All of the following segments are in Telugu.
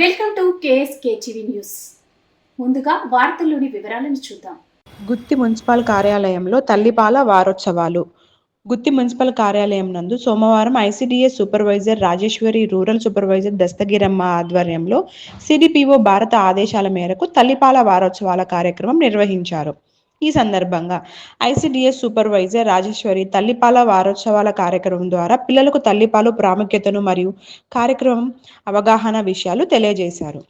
Welcome to KSK TV news. ముందుగా వార్తల్లోని వివరాలను చూద్దాం. గుత్తి మున్సిపల్ కార్యాలయంలో తల్లిపాల వారోత్సవాలు. గుత్తి మున్సిపల్ కార్యాలయం నందు సోమవారం ICDS supervisor Rajeswari rural supervisor Dastagiramma ఆధ్వర్యంలో సిడిపిఓ భారత ఆదేశాల మేరకు తల్లిపాల వారోత్సవాల కార్యక్రమం నిర్వహించారు. ఈ సందర్భంగా ఐసిడిఎస్ సూపర్వైజర్ రాజేశ్వరి తల్లిపాల వారోత్సవాల కార్యక్రమం ద్వారా పిల్లలకు తల్లిపాలు ప్రాముఖ్యతను మరియు కార్యక్రమం అవగాహన విషయాలు తెలియజేశారు.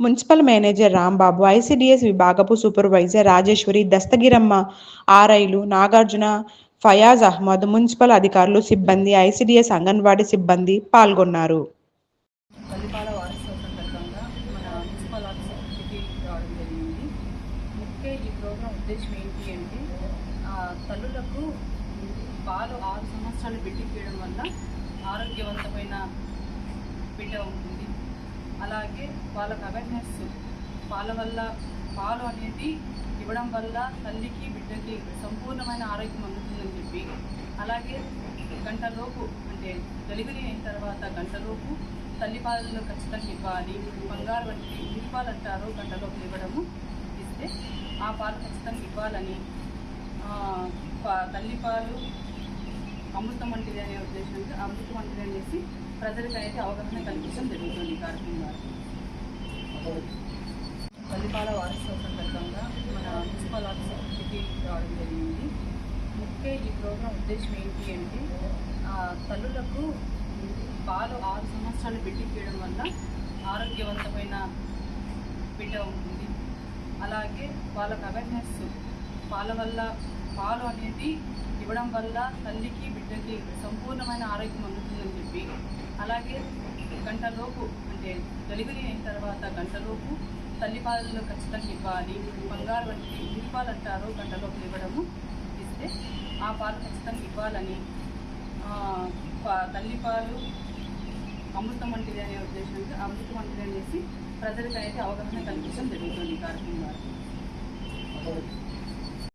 మున్సిపల్ మేనేజర్ రాంబాబు ఐసిడిఎస్ విభాగపు సూపర్వైజర్ రాజేశ్వరి దస్తగిరమ్మ ఆర్ఐలు నాగార్జున ఫయాజ్ అహ్మద్ మున్సిపల్ అధికారులు సిబ్బంది ఐసిడిఎస్ అంగన్వాడీ సిబ్బంది పాల్గొన్నారు. తల్లిపాల వారోత్సవ సందర్భంగా మన మున్సిపల్ అంటే ఈ ప్రోగ్రాం ఉద్దేశం ఏంటి అంటే ఆ, తల్లులకు పాలు ఆరు సంవత్సరాలు బిడ్డకియడం వల్ల ఆరోగ్యవంతమైన బిడ్డ ఉంటుంది. అలాగే వాళ్ళకు అవేర్నెస్ పాల వల్ల పాలు అనేది ఇవ్వడం వల్ల తల్లికి బిడ్డకి సంపూర్ణమైన ఆరోగ్యం అందుతుందని చెప్పి అలాగే గంటలోపు అంటే డెలివరీ అయిన తర్వాత గంటలోపు తల్లిపాలలో ఖచ్చితంగా ఇవ్వాలి. బంగారు వంటి ఇంటి పాలు అంటారు గంటలోపు ఇవ్వడము. అయితే ఆ పాలు ఖచ్చితంగా ఇవ్వాలని తల్లిపాలు అమృతం వంటిది అనే ఉద్దేశంతో అమృతం వంటిది అనేసి ప్రజలకు అయితే అవగాహన కల్పించడం జరుగుతుంది కార్యక్రమం ద్వారా తల్లిపాల వారసత్వ సందర్భంగా మన మున్సిపల్ ఆఫీసర్కి రావడం జరిగింది. ముఖ్య ఈ ప్రోగ్రాం ఉద్దేశం ఏంటి అంటే ఆ, తల్లులకు పాలు ఆరు సంవత్సరాలు బిడ్డకి వల్ల ఆరోగ్యవంతమైన బిడ్డ ఉంటుంది. అలాగే వాళ్ళకు అవేర్నెస్ పాల వల్ల పాలు అనేది ఇవ్వడం వల్ల తల్లికి బిడ్డకి సంపూర్ణమైన ఆరోగ్యం అందుతుందని చెప్పి అలాగే గంటలోపు అంటే డెలివరీ అయిన తర్వాత గంటలోపు తల్లిపాలలో ఖచ్చితంగా ఇవ్వాలి. బంగారు వంటి ఇంటి పాలు అంటారు గంటలోపు ఇవ్వడము ఇస్తే ఆ పాలు ఖచ్చితంగా ఇవ్వాలని ఆ, పా- తల్లిపాలు అమృతం వంటిది అనే ఉద్దేశంతో అమృతం వంటిది అనేసి ప్రజలకు అయితే అవగాహన కల్పించడం జరుగుతుంది ఈ కార్యక్రమం ద్వారా